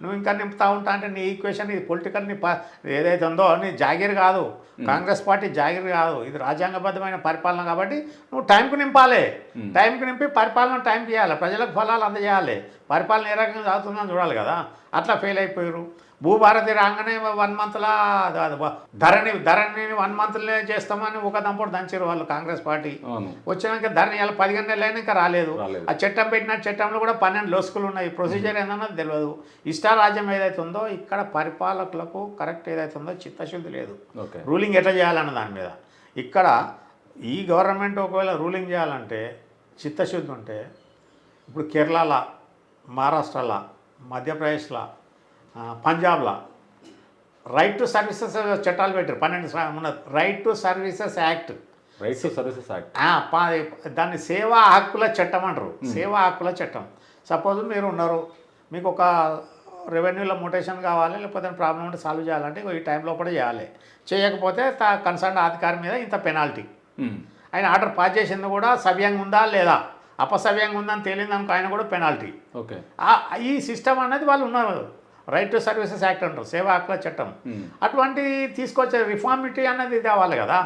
నువ్వు ఇంకా నింపుతా ఉంటా అంటే నీ ఈక్వేషన్ ఇది పొలిటికల్ నీ ఏదైతే ఉందో నీ జాగిర్ కాదు. కాంగ్రెస్ పార్టీ జాగిర్ కాదు. ఇది రాజ్యాంగబద్ధమైన పరిపాలన కాబట్టి నువ్వు టైంకు నింపాలి. టైంకు నింపి పరిపాలన టైం చేయాలి. ప్రజలకు ఫలాలు అందజేయాలి. పరిపాలన ఏ రకంగా సాగుతుందని చూడాలి కదా. అట్లా ఫెయిల్ అయిపోయారు. భూభారతి రాగానే వన్ మంత్లా ధరణి ధరణి వన్ మంత్లే చేస్తామని ఒక దంపడు దంచారు వాళ్ళు కాంగ్రెస్ పార్టీ. వచ్చినాక ధరణి ఇలా పదిహేను నెలలు అయినా ఇంకా రాలేదు. ఆ చట్టం పెట్టిన చట్టంలో కూడా పన్నెండు లోసుకులు ఉన్నాయి. ప్రొసీజర్ ఏందన్నది తెలియదు. ఇష్టారాజ్యం ఏదైతే ఉందో ఇక్కడ పరిపాలకులకు కరెక్ట్ ఏదైతే ఉందో చిత్తశుద్ధి లేదు. రూలింగ్ ఎట్లా చేయాలన్న దాని మీద. ఇక్కడ ఈ గవర్నమెంట్ ఒకవేళ రూలింగ్ చేయాలంటే చిత్తశుద్ధి ఉంటే ఇప్పుడు కేరళలో మహారాష్ట్రలో మధ్యప్రదేశ్లో పంజాబ్లో. రైట్ టు సర్వీసెస్ చట్టాలు పెట్టారు. పన్నెండు సా- ఉన్న right to services act right to services act దాన్ని సేవా హక్కుల చట్టం అంటారు. సేవా హక్కుల చట్టం. సపోజ్ మీరు ఉన్నారు మీకు ఒక రెవెన్యూలో మోటేషన్ కావాలి లేకపోతే ప్రాబ్లం ఉంటే సాల్వ్ చేయాలంటే ఈ టైం లోపల చేయాలి. చేయకపోతే కన్సర్న్ అధికారి మీద ఇంత పెనాల్టీ ఆయన ఆర్డర్ పాస్ చేసింది కూడా సవ్యంగా ఉందా లేదా? అపసవ్యంగా ఉందని తేలింది అనుకో ఆయన కూడా పెనాల్టీ. ఓకే. ఈ సిస్టమ్ అనేది వాళ్ళు ఉన్నారు. రైట్ టు సర్వీసెస్ యాక్ట్ అంటారు. సేవా హక్కుల చట్టం. అటువంటి తీసుకొచ్చే రిఫార్మిటీ అనేది తేవాలి కదా.